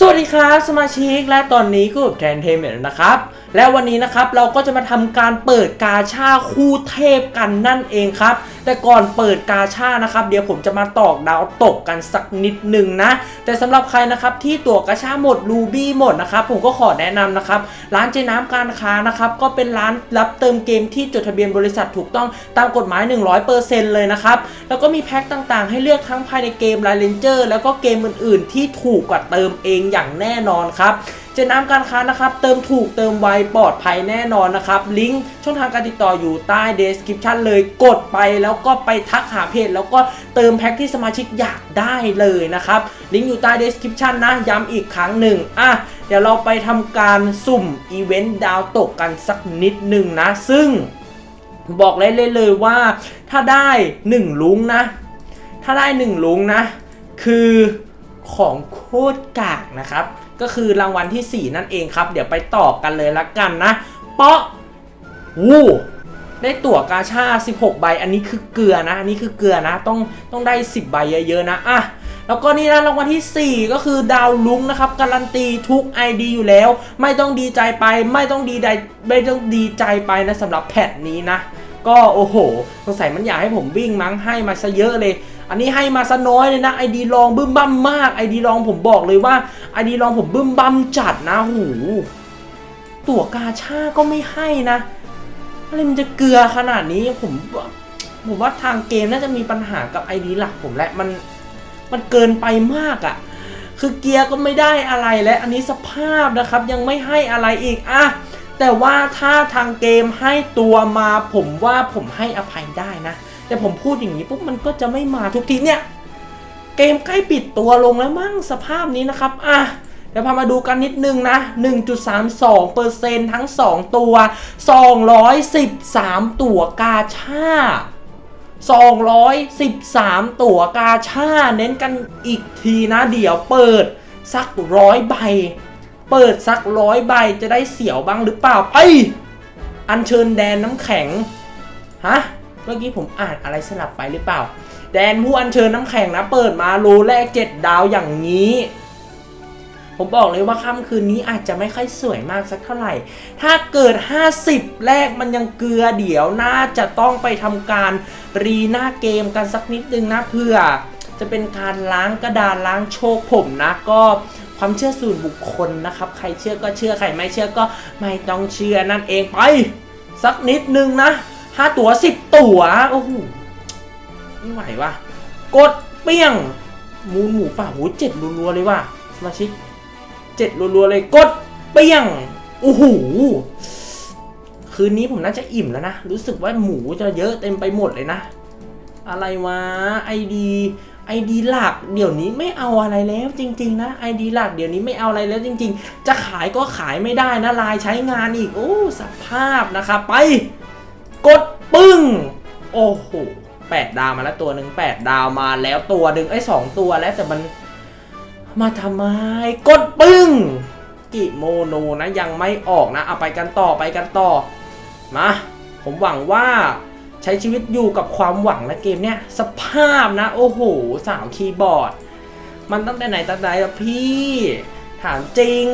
สวัสดีครับสมาชิกและตอนนี้ก็แทนเทมเมนนะครับ และวันนี้นะครับเราก็จะมาทำการเปิดกาชาคู่เทพกันนั่นเองครับ แต่ก่อนเปิดกาชานะครับเดี๋ยวผมจะมาตอกดาวตกกันสักนิดหนึ่งนะ แต่สำหรับใครนะครับที่ตั๋วกาชาหมดรูบี้หมดนะครับผมก็ขอแนะนำนะครับร้านเจน้ำการค้านะครับก็เป็นร้านรับเติมเกมที่จดทะเบียนบริษัทถูกต้องตามกฎหมาย 100%เลยนะครับแล้วก็มีแพ็คต่างๆ ให้เลือกทั้งภายในเกมไลเลนเจอร์แล้วก็เกมอื่น ๆ ที่ถูกกว่าเติมเองอย่างแน่นอนครับ เจน้ำการค้านะครับ เติมถูกเติมไวปลอดภัยแน่นอนนะครับ ลิงก์ช่องทางการติดต่ออยู่ใต้ description เลยกดไปแล้วก็ไปทักหาเพจ แล้วก็เติมแพ็คที่สมาชิกอยากได้เลยนะครับ ลิงก์อยู่ใต้ description นะ ย้ำอีกครั้งหนึ่งอะเดี๋ยวเราไปทำการสุ่มอีเวนต์ดาวตกกันสักนิดหนึ่งนะ ซึ่งบอกเลยเลยเลยว่าถ้าได้ 1 ลุงนะ ถ้าได้ 1 ลุงนะ คือ ของโคตรกากนะครับ ก็คือรางวัลที่ 4 นั่นเองครับ เดี๋ยวไปต่อกันเลยละกันนะ เปาะวู้ได้ตั๋วกาชา 16 ใบ อันนี้คือเกลือนะ อันนี้คือเกลือนะ ต้องต้องได้ 10 ใบเยอะๆนะอะแล้วก็นี่นะรางวัลที่ 4 ก็คือดาวลุ้งนะครับ การันตีทุก ID อยู่แล้ว ไม่ต้องดีใจไป ไม่ต้องดีใจไม่ต้องดีใจไปนะสำหรับแพทนี้นะ ก็โอ้โหสงสัยมันอยากให้ผมวิ่งมั้งให้มาซะเยอะเลย อันนี้ให้มาซะน้อยเลยนะไอดีลองบึ้มบั้มมากไอดีลองผมบอกเลยว่าไอดีลองผมบึ้มบั้มจัดนะหูตั๋วกาชาก็ไม่ให้นะอะไรมันจะเกลือขนาดนี้ผมผมว่าทางเกมน่าจะมีปัญหากับไอดีหลักผมแหละมันมันเกินไปมากอะ่ะ คือเกียร์ก็ไม่ได้อะไรและอันนี้สภาพนะครับยังไม่ให้อะไรอีกอะแต่ว่าถ้าทางเกมให้ตัวมาผมว่าผมให้อภัยได้นะ แต่ผมพูดอย่างนี้ปุ๊บมันก็จะไม่มาทุกทีเนี่ยเกมใกล้ปิดตัวลงแล้วมั้งสภาพนี้นะครับ อะเดี๋ยวพามาดูกันนิดนึงนะ 1.32%ทั้ง 2 ตัว 213 ตั๋วกาชา213 ตั๋วกาชาเน้นกันอีกทีนะ เดี๋ยวเปิดสักร้อยใบ เปิดสักร้อยใบจะได้เสียวบ้างหรือเปล่า ไป อัญเชิญแดนน้ำแข็ง ฮะ เมื่อกี้ผมอ่านอะไรสลับไปหรือเปล่า แดนผู้อัญเชิญน้ำแข็งนะเปิดมาโลแรก 7 ดาวอย่างนี้ ผมบอกเลยว่าค่ำคืนนี้อาจจะไม่ค่อยสวยมากสักเท่าไหร่ ถ้าเกิด 50 แรกมันยังเกลือเดี๋ยวน่าจะต้องไปทำการรีหน้าเกมกันสักนิดนึงนะเพื่อจะเป็นการล้างกระดานล้างโชคผมนะก็ความเชื่อส่วนบุคคลนะครับ ใครเชื่อก็เชื่อใครไม่เชื่อก็ไม่ต้องเชื่อนั่นเองไป สักนิดนึงนะ ห้าตัวสิบตัวโอ้โหไม่ไหววะกดเปี้ยง มูลหมูป่าโหเจ็ดรัวๆเลยว่ะสมาชิกเจ็ดรัวๆเลยกดเปี้ยงโอ้โหคืนนี้ผมน่าจะอิ่มแล้วนะ รู้สึกว่าหมูจะเยอะเต็มไปหมดเลยนะ อะไรวะไอดีไอดีหลักเดี๋ยวนี้ไม่เอาอะไรแล้วจริง ๆ นะไอดีหลักเดี๋ยวนี้ไม่เอาอะไรแล้วจริง ๆ จะขายก็ขายไม่ได้นะลายใช้งานอีก โอ้สภาพนะครับไป กดปึ้ง โอ้โหแปดดาวมาแล้วตัวหนึ่งแปดดาวมาแล้วตัวหนึ่งไอ้สองตัวแล้วแต่มันมาทำไม กดปึ้ง กิโมโนนะยังไม่ออกนะเอาไปกันต่อไปกันต่อ มา ผมหวังว่าใช้ชีวิตอยู่กับความหวังนะเกมเนี้ยสภาพนะ โอ้โหสาวคีย์บอร์ด มันตั้งแต่ไหนตั้งแต่ละพี่ ถามจริง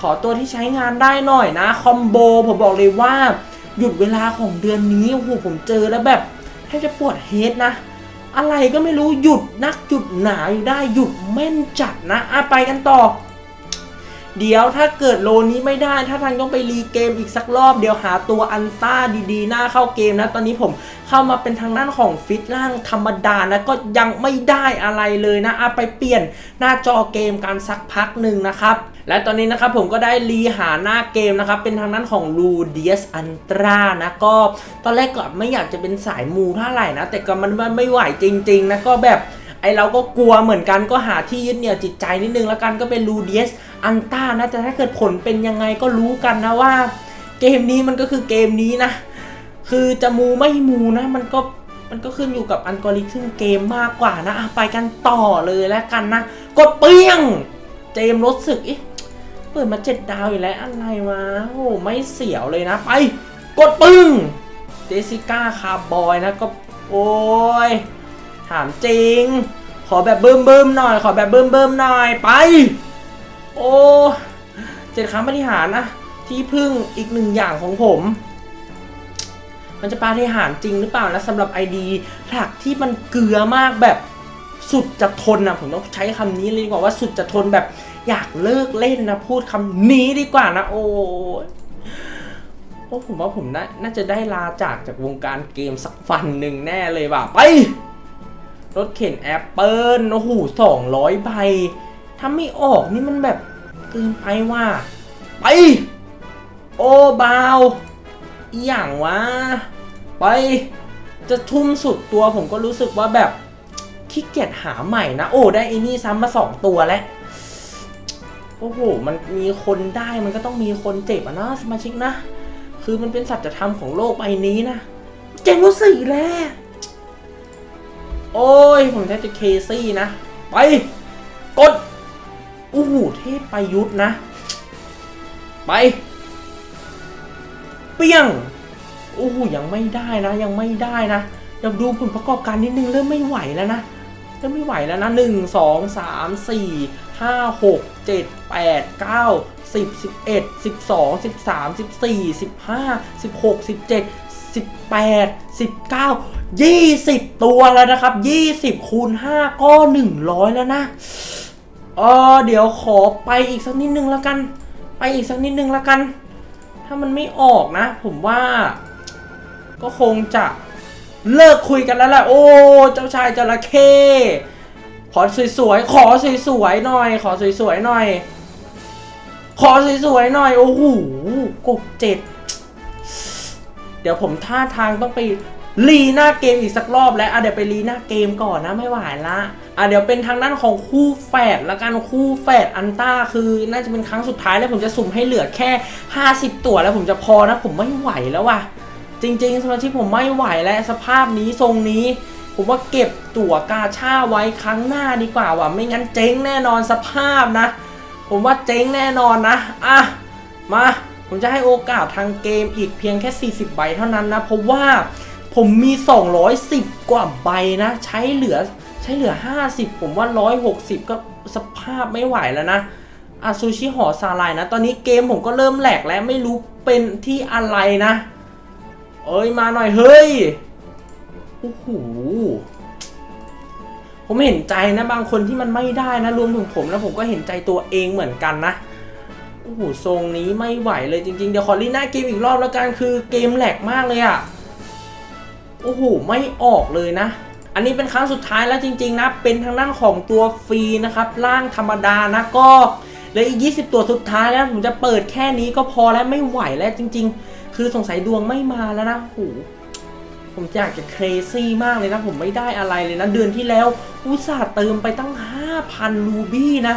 ขอตัวที่ใช้งานได้หน่อยนะ คอมโบผมบอกเลยว่า หยุดเวลาของเดือนนี้โอ้โหผมเจอแล้วแบบแทบจะปวดเฮดนะ อะไรก็ไม่รู้หยุดนักหยุดหนาอยู่ได้หยุดแม่นจัดนะอะไปกันต่อ เดี๋ยวถ้าเกิดโลนี้ไม่ได้ ถ้าทางต้องไปรีเกมอีกสักรอบ เดี๋ยวหาตัวอันต้าดีๆ หน้าเข้าเกมนะ ตอนนี้ผมเข้ามาเป็นทางด้านของฟิตร่างธรรมดานะก็ยังไม่ได้อะไรเลยนะอะไปเปลี่ยนหน้าจอเกมกันสักพักหนึ่งนะครับและตอนนี้นะครับผมก็ได้รีหาหน้าเกมนะครับเป็นทางด้านของลูเดียสอันตรานะก็ตอนแรกก็ไม่อยากจะเป็นสายมูเท่าไหร่นะแต่ก็มันมันไม่ไหวจริงๆนะก็แบบ ไอเราก็กลัวเหมือนกันก็หาที่ยึดเหนี่ยวจิตใจนิดนึงแล้วกันก็เป็นลูเดียสอันต้านะแต่ถ้าเกิดผลเป็นยังไงก็รู้กันนะว่า เกมนี้มันก็คือเกมนี้นะ คือจะมูไม่มูนะ มันก็มันก็ขึ้นอยู่กับอัลกอริทึมเกมมากกว่านะไปกันต่อเลยแล้วกันนะ กดเปี้ยง เจมส์รถสึกอีเปิดมาเจ็ดดาวอีกแล้วอะไรวะโอ้ไม่เสียวเลยนะ ไป กดปึ้งเจสิก้าคาร์บอยนะก็ โอ้ย ถามจริง ขอแบบเบิ่มเบิ่มหน่อย ขอแบบเบิ่มเบิ่มหน่อยไป โอ้เจ็ดครั้งปฏิหารนะที่พึ่งอีกหนึ่งอย่างของผม มันจะปาฏิหาริจริงหรือเปล่านะสำหรับไอดีหลักที่มันเกลือมากแบบสุดจะทนนะผมต้องใช้คำนี้เลยดีกว่าว่าสุดจะทนแบบ อยากเลิกเล่นนะพูดคำนี้ดีกว่านะ โอ้ยโอ้ผมว่าผมน่าน่าจะได้ลาจากจากวงการเกมสักฟันหนึ่งแน่เลยว่ะไป รถเข็นแอปเปิลโอ้โหสองร้อยใบถ้าไม่ออกนี่มันแบบเกินไปว่ะไป โอ้บาวอย่างวะไป จะทุ่มสุดตัวผมก็รู้สึกว่าแบบขี้เกียจหาใหม่นะ โอ้ได้ไอ้นี่ซ้ำมาสองตัวแล้วโอ้โห มันมีคนได้มันก็ต้องมีคนเจ็บอะนะสมาชิกนะ คือมันเป็นสัจธรรมของโลกใบนี้นะ เจ๋งรู้สึกแล้ว โอ้ย ผมแทบจะเคซี่นะ ไป กดอู้หูเทพประยุทธ์นะ ไป เปี้ยงโอ้โหยังไม่ได้นะ ยังไม่ได้นะเดี๋ยวดูผลประกอบการนิดนึงเริ่มไม่ไหวแล้วนะเริ่มไม่ไหวแล้วนะหนึ่งสองสามสี่ห้าหกเจ็ดแปดเก้าสิบสิบเอ็ดสิบสองสิบสามสิบสี่สิบห้าสิบหกสิบเจ็ด สิบแปดสิบเก้ายี่สิบตัวแล้วนะครับยี่สิบคูณห้าก็หนึ่งร้อยแล้วนะเออเดี๋ยวขอไปอีกสักนิดนึงแล้วกัน ไปอีกสักนิดนึงแล้วกัน ถ้ามันไม่ออกนะ ผมว่า ก็คงจะเลิกคุยกันแล้วแหละโอ้ เจ้าชายจระเข้ขอสวยๆ ขอสวยๆหน่อย ขอสวยๆหน่อย ขอสวยๆหน่อย โอ้โหกบเจ็ด เดี๋ยวผมท่าทางต้องไปรีหน้าเกมอีกสักรอบแล้วอะเดี๋ยวไปรีหน้าเกมก่อนนะไม่ไหวละอะเดี๋ยวเป็นทางด้านของคู่แฝดละกันคู่แฝดอันต้าคือน่าจะเป็นครั้งสุดท้ายแล้วผมจะสุ่มให้เหลือแค่ 50 ตัวแล้วผมจะพอนะ ผมไม่ไหวแล้วว่ะ จริงๆสมาชิกผมไม่ไหวแล้วสภาพนี้ทรงนี้ ผมว่าเก็บตั๋วกาชาไว้ครั้งหน้าดีกว่าว่ะไม่งั้นเจ๊งแน่นอนสภาพนะ ผมว่าเจ๊งแน่นอนนะอะมา ผมจะให้โอกาสทางเกมอีกเพียงแค่ 40 ใบเท่านั้นนะเพราะว่าผมมี 210 กว่าใบนะ ใช้เหลือใช้เหลือ 50 ผมว่า 160 ก็สภาพไม่ไหวแล้วนะอาซูชิหอซาลายนะ ตอนนี้เกมผมก็เริ่มแหลกแล้วไม่รู้เป็นที่อะไรนะ เอ้ยมาหน่อยเฮ้ยโอ้โหผมเห็นใจนะบางคนที่มันไม่ได้นะ รวมถึงผมแล้วผมก็เห็นใจตัวเองเหมือนกันนะ อ้โหทรงนี้ไม่ไหวเลยจริงๆ เดี๋ยวขอรีหน้าเกมอีกรอบแล้วกันคือเกมแหลกมากเลยอะ่ะโอ้โหไม่ออกเลยนะ อันนี้เป็นครั้งสุดท้ายแล้วจริง ๆ นะ เป็นทางด้านของตัวฟรีนะครับร่างธรรมดานะก็เหลืออีก 20 ตัวสุดท้ายแล้วผมจะเปิดแค่นี้ก็พอแล้วไม่ไหวแล้วจริง ๆ คือสงสัยดวงไม่มาแล้วนะโอ้โหผมอยากจะเครซี่มากเลยนะผมไม่ได้อะไรเลยนะ เดือนที่แล้วอุตส่าห์เติมไปตั้ง 5,000รูบี้นะ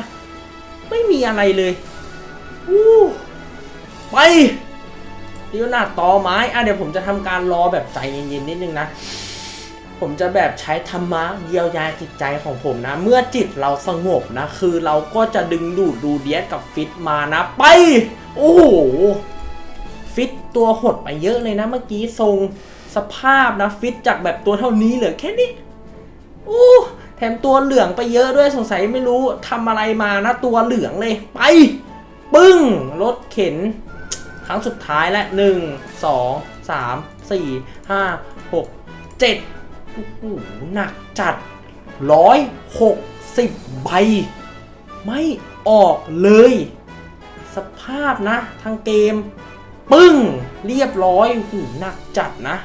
ไม่มีอะไรเลย ดี๋ยวนาต่อไม้อะเดี๋ยวผมจะทำการรอแบบใจเย็นๆนิดนึงนะ ผมจะแบบใช้ธรรมะเยียวยาจิตใจของผมนะ เมื่อจิตเราสงบนะ คือเราก็จะดึงดูดดูเดียสกับฟิตมานะ ไป โอ้โหฟิตตัวหดไปเยอะเลยนะเมื่อกี้ทรงสภาพนะ ฟิตจากแบบตัวเท่านี้เหลือแค่นี้อู้แถมตัวเหลืองไปเยอะด้วยสงสัยไม่รู้ทำอะไรมานะ ตัวเหลืองเลย ไป ปึ้งรถเข็น รั้งสุดท้ายและหนึ่งสองสามสี่ห้าหกเจ็ดโอ้โหหนักจัดร้อยหกสิบใบ ไม่ออกเลย สภาพนะทางเกม ปึ้ง เรียบร้อยหูหนักจัดนะ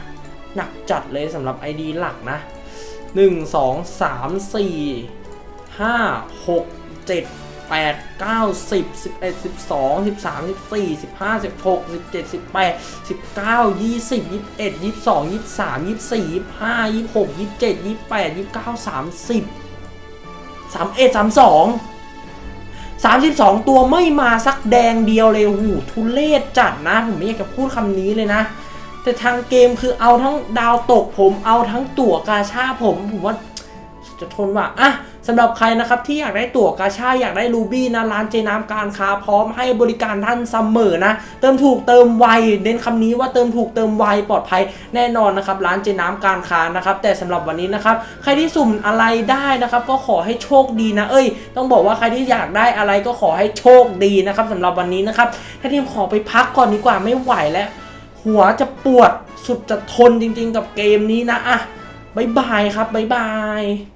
หนักจัดเลยสำหรับ ID หลักนะ 1 2 3 4 5 6 7 8 9 10 11 12 13 14 15 16 17 18 19 20 21 22 23 24 25 26 27 28 29 30 31 32 32 ตัวไม่มาสักแดงเดียวเลยโอ้โหทุเลศจัดนะ ผมไม่อยากจะพูดคำนี้เลยนะ แต่ทางเกมคือเอาทั้งดาวตกผมเอาทั้งตั๋วกาชาผมผมว่า จะทนว่ะอะสำหรับใครนะครับที่อยากได้ตั๋วกาชาอยากได้รูบี้นะร้านเจน้ำการค้าพร้อมให้บริการท่านเสมอนะ เติมถูกเติมไวเน้นคำนี้ว่าเติมถูกเติมไวปลอดภัยแน่นอนนะครับร้านเจน้ำการค้านะครับแต่สำหรับวันนี้นะครับใครที่สุ่มอะไรได้นะครับก็ขอให้โชคดีนะ เอ้ย ต้องบอกว่าใครที่อยากได้อะไรก็ขอให้โชคดีนะครับสำหรับวันนี้นะครับถ้าทีมขอไปพักก่อนดีกว่าไม่ไหวแล้วหัวจะปวดสุดจะทนจริงๆกับเกมนี้นะอะบ๊ายบายครับบ๊ายบาย